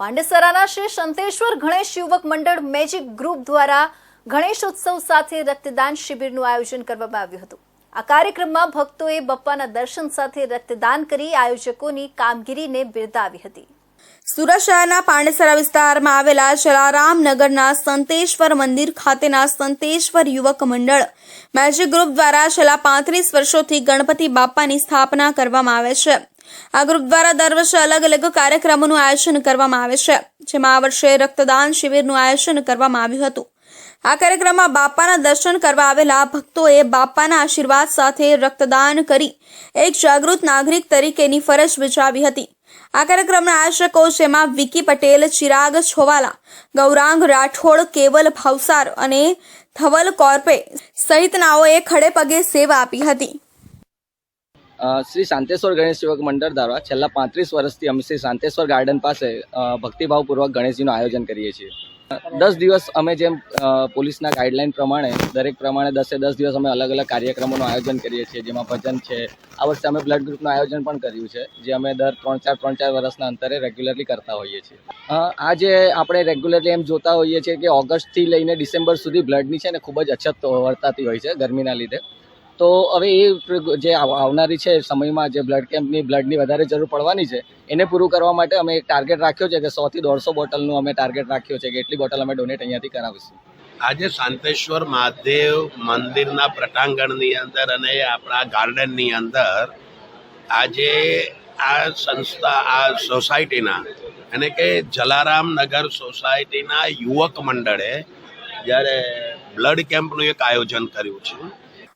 પાંડેસરાના શ્રી સંતેશ્વર ગણેશ યુવક મંડળ magic group દ્વારા ગણેશ ઉત્સવ સાથે રક્તદાન શિબિરનું આયોજન કરવામાં આવ્યું હતું. આ કાર્યક્રમમાં ભક્તોએ બપ્પાના દર્શન સાથે રક્તદાન કરી આયોજકોની કામગીરીને બિરદાવી હતી. સુરત શહેરના પાંડેસરા વિસ્તારમાં આવેલા શલારામનગરના સંતેશ્વર મંદિર ખાતેના સંતેશ્વર યુવક મંડળ મેજિક ગ્રુપ દ્વારા છેલ્લા પાંત્રીસ વર્ષોથી ગણપતિ બાપ્પાની સ્થાપના કરવામાં આવે છે. આ ગ્રુપ દ્વારા દર વર્ષે અલગ અલગ કાર્યક્રમોનું આયોજન કરવામાં આવે છે, જેમાં આ વર્ષે રક્તદાન શિબિરનું આયોજન કરવામાં આવ્યું હતું. આ કાર્યક્રમમાં બાપાના દર્શન કરવા આવેલા ભક્તોએ બાપાના આશીર્વાદ સાથે રક્તદાન કરી એક જાગૃત નાગરિક તરીકેની ફરજ બજાવી હતી. આ કાર્યક્રમના આયોજકો જેમાં વિકી પટેલ, ચિરાગ છોવાલા, ગૌરાંગ રાઠોડ, કેવલ ભાવસાર અને ધવલ કોર્પે સહિતનાઓએ ખડે પગે સેવા આપી હતી. શ્રી શાંતેશ્વર ગણેશ સેવક મંડળ દ્વારા છેલ્લા પાંત્રીસ વર્ષથી અમે શ્રી શાંતેશ્વર ગાર્ડન પાસે ભક્તિભાવપૂર્વક ગણેશજીનું આયોજન કરીએ છીએ. દસ દિવસ અમે જેમ પોલીસના ગાઈડલાઈન પ્રમાણે, દરેક પ્રમાણે દસે દસ દિવસ અમે અલગ અલગ કાર્યક્રમોનું આયોજન કરીએ છીએ, જેમાં ભજન છે. આ વર્ષે અમે બ્લડ ગ્રુપનું આયોજન પણ કર્યું છે, જે અમે દર ત્રણ ચાર ત્રણ ચાર વર્ષના અંતરે રેગ્યુલરલી કરતા હોઈએ છીએ. આ જે આપણે રેગ્યુલરલી એમ જોતા હોઈએ છીએ કે ઓગસ્ટથી લઈને ડિસેમ્બર સુધી બ્લડની છે ને ખૂબ જ અછત વર્તાતી હોય છે ગરમીના લીધે. તો હવે એ જે આવનારી છે સમયમાં જે બ્લડ કેમ્પની બ્લડની વધારે જરૂર પડવાની છે, એને પૂરું કરવા માટે અમે એક ટાર્ગેટ રાખ્યો છે કે સોથી દોઢસો બોટલનું અમે ટાર્ગેટ રાખ્યો છે કે એટલી બોટલ અમે ડોનેટ અહીંયાથી કરાવીશું. આજે શાંતેશ્વર મહાદેવ મંદિરના પ્રટાંગણની અંદર અને આપણા ગાર્ડનની અંદર આજે આ સંસ્થા, આ સોસાયટીના એને કે જલારામ નગર સોસાયટીના યુવક મંડળે જ્યારે બ્લડ કેમ્પનું એક આયોજન કર્યું છે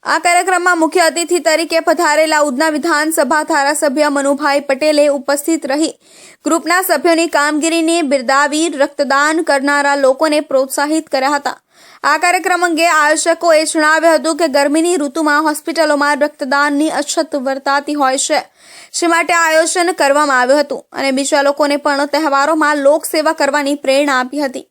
આ કાર્યક્રમમાં મુખ્ય અતિથિ તરીકે પધારેલા ઉધના વિધાનસભા ધારાસભ્ય મનુભાઈ પટેલે ઉપસ્થિત રહી. ગ્રુપના સભ્યોની કામગીરીને બિરદાવી રક્તદાન કરનારા લોકોને પ્રોત્સાહિત કર્યા હતા. આ કાર્યક્રમ અંગે આયોજકોએ જણાવ્યું હતું કે ગરમીની ઋતુમાં હોસ્પિટલોમાં રક્તદાનની અછત વર્તાતી હોય છે. જે માટે આયોજન કરવામાં આવ્યું હતું અને બીજા લોકોને પણ તહેવારોમાં લોકસેવા કરવાની પ્રેરણા આપી હતી.